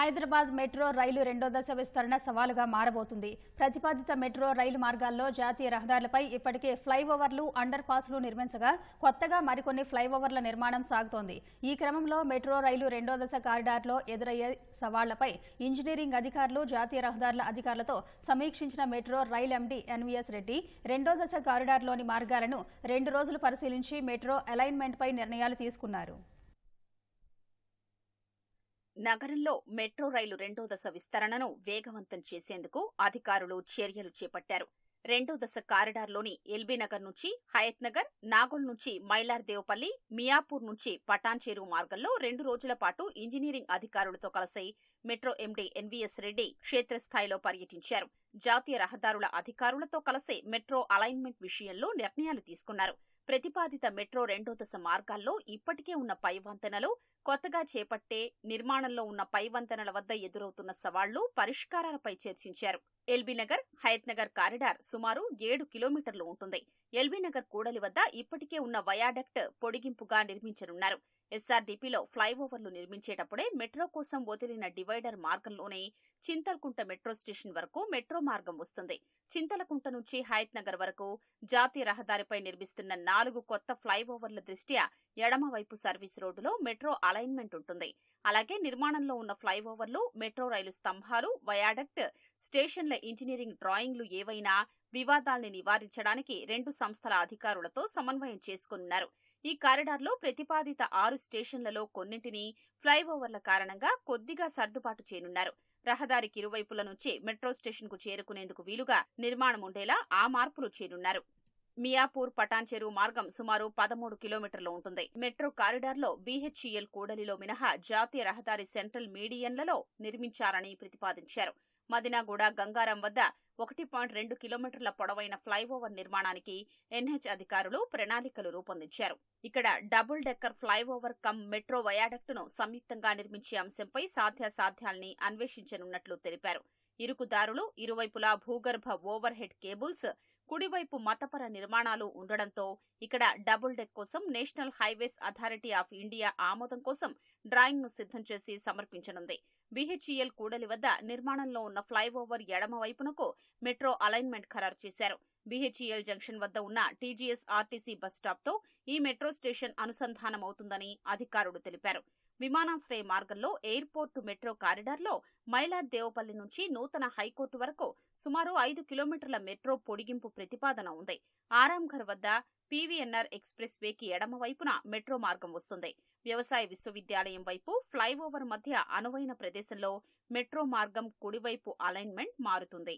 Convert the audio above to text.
Hyderabad metro రైలు రెండో దశ విస్తరణ సవాలుగా మారబోతుంది. ప్రతిపాదిత మెట్రో రైలు మార్గాల్లో జాతీయ రహదారులపై ఇప్పటికే ఫ్లైఓవర్లు అండర్ పాస్లు నిర్మించగా కొత్తగా మరికొన్ని ఫ్లైఓవర్ల నిర్మాణం సాగుతోంది. ఈ క్రమంలో మెట్రో రైలు రెండో దశ కారిడార్లో ఎదురయ్యే సవాళ్ళపై ఇంజనీరింగ్ అధికారులు జాతీయ రహదారుల అధికారులతో సమీక్షించిన metro rail MD NVS Reddy రెండో దశ కారిడార్లోని మార్గాలను రెండు రోజులు పరిశీలించి మెట్రో అలైన్మెంట్పై నిర్ణయాలు తీసుకున్నారు. నగరంలో మెట్రో రైలు రెండో దశ విస్తరణను వేగవంతం చేసేందుకు అధికారులు చర్యలు చేపట్టారు. రెండో దశ కారిడార్లోని ఎల్బీ నగర్ నుంచి హయత్ నగర్ నాగోల్ నుంచి మైలార్దేవపల్లి మియాపూర్ నుంచి పటాన్చేరు మార్గంలో రెండు రోజుల పాటు ఇంజనీరింగ్ అధికారులతో కలిసి మెట్రో ఎండీ ఎన్వీఎస్ రెడ్డి క్షేత్రస్థాయిలో పర్యటించారు. జాతీయ రహదారుల అధికారులతో కలిసి మెట్రో అలైన్మెంట్ విషయంలో నిర్ణయాలు తీసుకున్నారు. ప్రతిపాదిత మెట్రో రెండో దశ మార్గాల్లో ఇప్పటికే ఉన్న పై వంతెనలు కొత్తగా చేపట్టే నిర్మాణంలో ఉన్న పై వంతెనల వద్ద ఎదురవుతున్న సవాళ్ళు పరిష్కారాలపై చర్చించారు. ఎల్బీనగర్ హయత్నగర్ నగర్ కారిడార్ సుమారు ఏడు కిలోమీటర్లు ఉంటుంది. ఎల్బీనగర్ కూడలి వద్ద ఇప్పటికే ఉన్న వయాడక్ట్ పొడిగింపుగా నిర్మించనున్నారు. ఎస్ఆర్డీపీలో ఫ్లైఓవర్లు నిర్మించేటప్పుడే మెట్రో కోసం వదిలిన డివైడర్ మార్గంలోనే చింతల్కుంట మెట్రో స్టేషన్ వరకు మెట్రో మార్గం వస్తుంది. చింతలకుంట నుంచి హయత్నగర్ వరకు జాతీయ రహదారిపై నిర్మిస్తున్న నాలుగు కొత్త ఫ్లైఓవర్ల దృష్ట్యా ఎడమవైపు సర్వీస్ రోడ్డులో మెట్రో అలైన్మెంట్ ఉంటుంది. అలాగే నిర్మాణంలో ఉన్న ఫ్లైఓవర్లు మెట్రో రైలు స్తంభాలు వయాడక్ట్ స్టేషన్ల ఇంజనీరింగ్ డ్రాయింగ్లు ఏవైనా వివాదాల్ని నివారించడానికి రెండు సంస్థల అధికారులతో సమన్వయం చేసుకున్నారు. ఈ కారిడార్లో ప్రతిపాదిత ఆరు స్టేషన్లలో కొన్నింటిని ఫ్లైఓవర్ల కారణంగా కొద్దిగా సర్దుబాటు చేయనున్నారు. రహదారికి ఇరువైపుల నుంచి మెట్రో స్టేషన్కు చేరుకునేందుకు వీలుగా నిర్మాణం ఉండేలా ఆ మార్పులు చేయనున్నారు మియాపూర్ పటాన్ చెరువు మార్గం సుమారు పదమూడు కిలోమీటర్లు ఉంటుంది. మెట్రో కారిడార్లో బీహెచ్ఈఎల్ కూడలిలో మినహా జాతీయ రహదారి సెంట్రల్ మీడియన్లలో నిర్మించారని ప్రతిపాదించారు. మదినాగూడ గంగారం వద్ద ఒకటి పాయింట్ రెండు కిలోమీటర్ల పొడవైన ఫ్లైఓవర్ నిర్మాణానికి ఎన్హెచ్ అధికారులు ప్రణాళికలు రూపొందించారు. ఇక్కడ double decker flyover cum metro వయాడక్టును సంయుక్తంగా నిర్మించే అంశంపై సాధ్యాసాధ్యాల్ని అన్వేషించనున్నట్లు తెలిపారు. ఇరుకుదారులు ఇరువైపులా భూగర్భ ఓవర్ హెడ్ కేబుల్స్ కుడివైపు మతపర నిర్మాణాలు ఉండడంతో ఇక్కడ డబుల్ డెక్ కోసం national highways authority of India ఆమోదం కోసం డ్రాయింగ్ను సిద్ధం చేసి సమర్పించనుంది. బీహెచ్ఈఎల్ కూడలి వద్ద నిర్మాణంలో ఉన్న ఫ్లైఓవర్ ఎడమ వైపునకు మెట్రో అలైన్మెంట్ ఖరారు చేశారు. బీహెచ్ఈఎల్ జంక్షన్ వద్ద ఉన్న టీజీఎస్ ఆర్టీసీ బస్ స్టాప్తో ఈ మెట్రో స్టేషన్ అనుసంధానమవుతుందని అధికారులు తెలిపారు. విమానాశ్రయ మార్గంలో ఎయిర్పోర్టు మెట్రో కారిడార్లో మైలార్ దేవపల్లి నుంచి నూతన హైకోర్టు వరకు సుమారు ఐదు కిలోమీటర్ల మెట్రో పొడిగింపు ప్రతిపాదన ఉంది. ఆరాంఘర్ వద్ద పీవీఎన్ఆర్ ఎక్స్ప్రెస్ వేకి ఎడమ వైపున మెట్రో మార్గం వస్తుంది. వ్యవసాయ విశ్వవిద్యాలయం వైపు ఫ్లైఓవర్ మధ్య అనువైన ప్రదేశంలో మెట్రో మార్గం కుడివైపు అలైన్మెంట్ మారుతుంది.